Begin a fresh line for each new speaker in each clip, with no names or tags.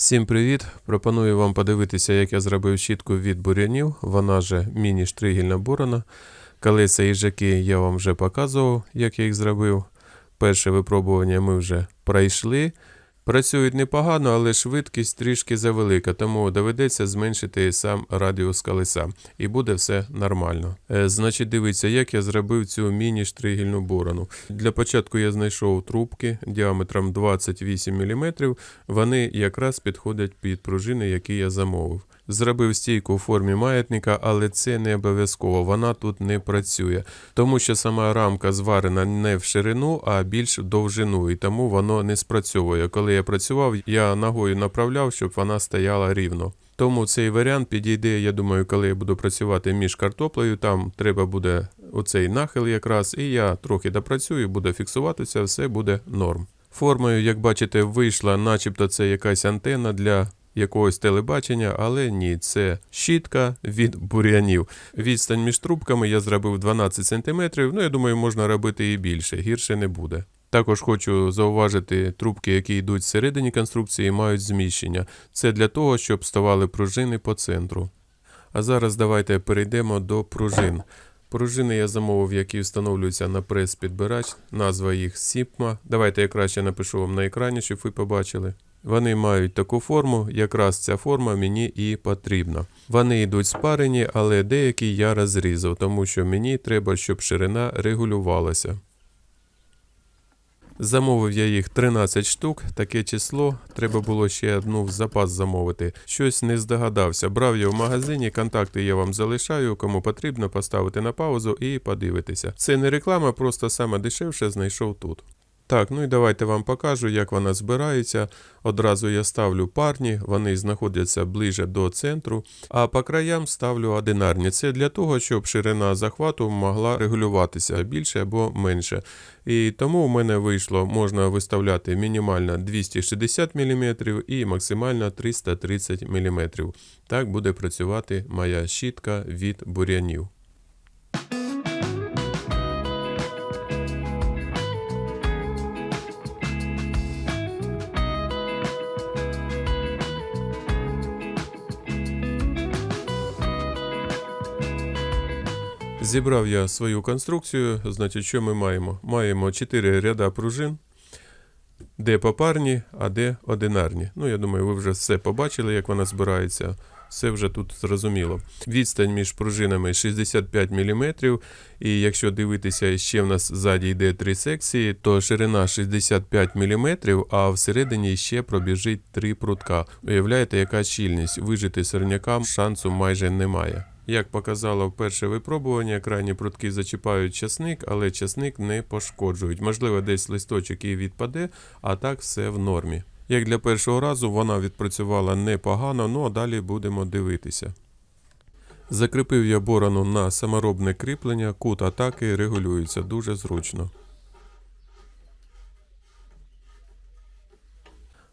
Всім привіт! Пропоную вам подивитися, як я зробив щітку від бурянів. Вона же міні-штригільна борона. Колеса і жаки я вам вже показував, як я їх зробив. Перше випробування ми вже пройшли. Працюють непогано, але швидкість трішки завелика, тому доведеться зменшити сам радіус колеса, і буде все нормально. Е, значить, дивіться, як я зробив цю міні-штригільну борону. Для початку я знайшов трубки діаметром 28 мм. Вони якраз підходять під пружини, які я замовив. Зробив стійку у формі маятника, але це не обов'язково, вона тут не працює, тому що сама рамка зварена не в ширину, а більш в довжину, і тому воно не спрацьовує. Коли я працював, я ногою направляв, щоб вона стояла рівно. Тому цей варіант підійде, я думаю, коли я буду працювати між картоплею, там треба буде оцей нахил якраз, і я трохи допрацюю, буде фіксуватися, все буде норм. Формою, як бачите, вийшла, начебто це якась антенна для якогось телебачення, але ні, це щітка від бур'янів. Відстань між трубками я зробив 12 см, ну я думаю, можна робити і більше, гірше не буде. Також хочу зауважити, трубки, які йдуть всередині конструкції, мають зміщення. Це для того, щоб ставали пружини по центру. А зараз давайте перейдемо до пружин. Пружини я замовив, які встановлюються на прес-підбирач, назва їх Сіпма. Давайте я краще напишу вам на екрані, щоб ви побачили. Вони мають таку форму, якраз ця форма мені і потрібна. Вони йдуть спарені, але деякі я розрізав, тому що мені треба, щоб ширина регулювалася. Замовив я їх 13 штук, таке число. Треба було ще одну в запас замовити. Щось не здогадався. Брав я в магазині, контакти я вам залишаю. Кому потрібно, поставити на паузу і подивитися. Це не реклама, просто саме дешевше знайшов тут. Так, ну і давайте вам покажу, як вона збирається. Одразу я ставлю парні, вони знаходяться ближе до центру, а по краям ставлю одинарні. Це для того, щоб ширина захвату могла регулюватися більше або менше. І тому в мене вийшло, можна виставляти мінімально 260 мм і максимально 330 мм. Так буде працювати моя щітка від бурянів. Зібрав я свою конструкцію. Значить, що ми маємо? Маємо 4 ряда пружин, де попарні, а де одинарні. Ну, я думаю, ви вже все побачили, як вона збирається. Все вже тут зрозуміло. Відстань між пружинами 65 мм. І якщо дивитися, ще в нас ззаді йде три секції, то ширина 65 мм, а всередині ще пробіжить три прутка. Уявляєте, яка щільність? Вижити сорнякам шансу майже немає. Як показало перше випробування, крайні прутки зачіпають часник, але часник не пошкоджують. Можливо, десь листочок і відпаде, а так все в нормі. Як для першого разу, вона відпрацювала непогано, ну а далі будемо дивитися. Закріпив я борону на саморобне кріплення, кут атаки регулюється дуже зручно.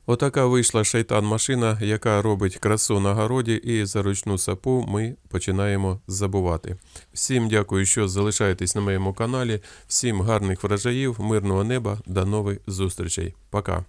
Отака вийшла шайтан-машина, яка робить красу на городі, і за ручну сапу ми починаємо забувати. Всім дякую, що залишаєтесь на моєму каналі. Всім гарних врожаїв, мирного неба, до нових зустрічей. Пока.